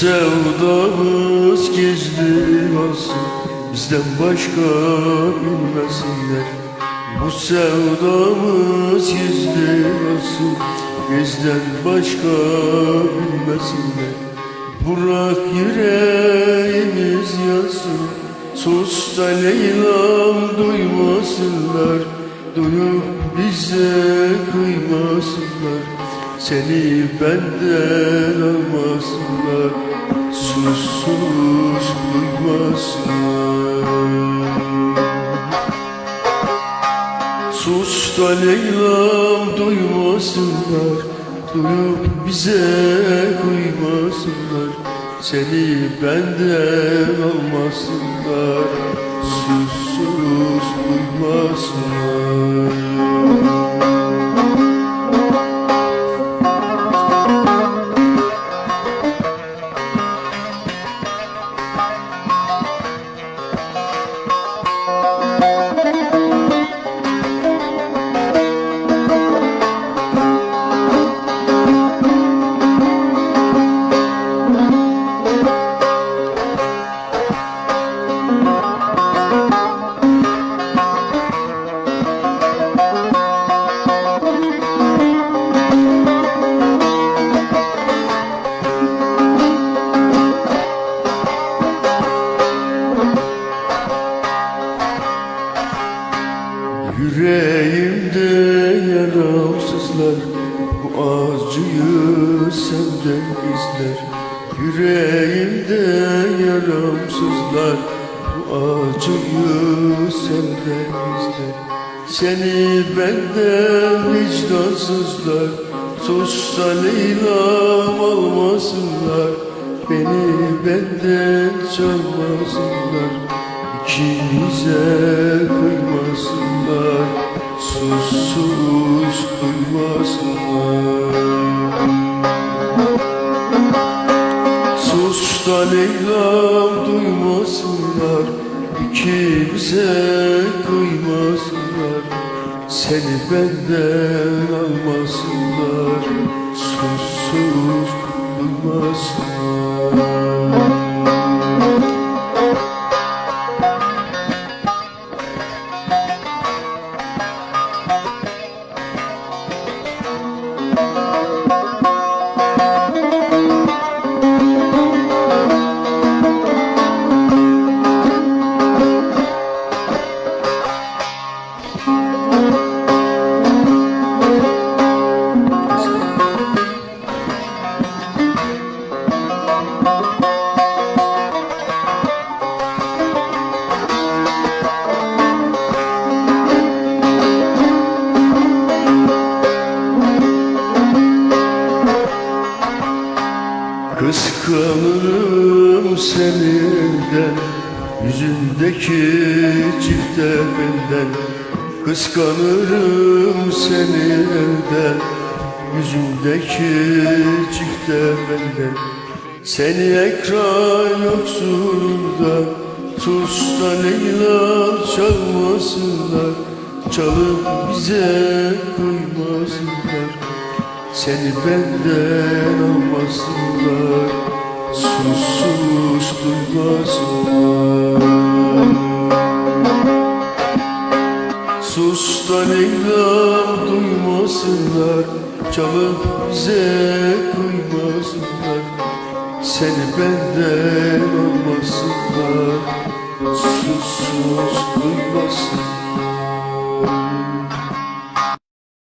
Sevdamız gizli olsun Bizden başka bilmesinler. Bu sevdamız gizli olsun Bizden başka bilmesinler. Bırak yüreğimiz yansın Sus da Leyla'm duymasınlar. Duyup bize kıymasınlar. Seni benden almasınlar Sus sus duymasınlar Sus da Leyla'm duymasınlar Duyup bize kıymasınlar. Seni benden almasınlar Sus Yüreğimde yaramsızlar Bu acıyı senden izler. Yüreğimde yaramsızlar Bu acıyı senden izler. Seni benden vicdansızlar Sus da Leyla'm almasınlar Beni benden çalmasınlar İkimize kıymasınlar Sus duymasınlar Sus da Leyla'm duymasınlar. İkimize kıymasınlar. Seni benden almasınlar. Sus sus duymasınlar Kıskanırım seninden Yüzündeki çifte benden. Kıskanırım seninden Yüzündeki çifte benden. Seni ekran yoksulunda Sus da Leyla çalmasınlar Çalıp bize kıymasınlar seni benden almasınlar Sus sus da Leyla'm duymasınlar Çalıp bize kıymasınlar Seni benden almasınlar Sus sus duymasınlar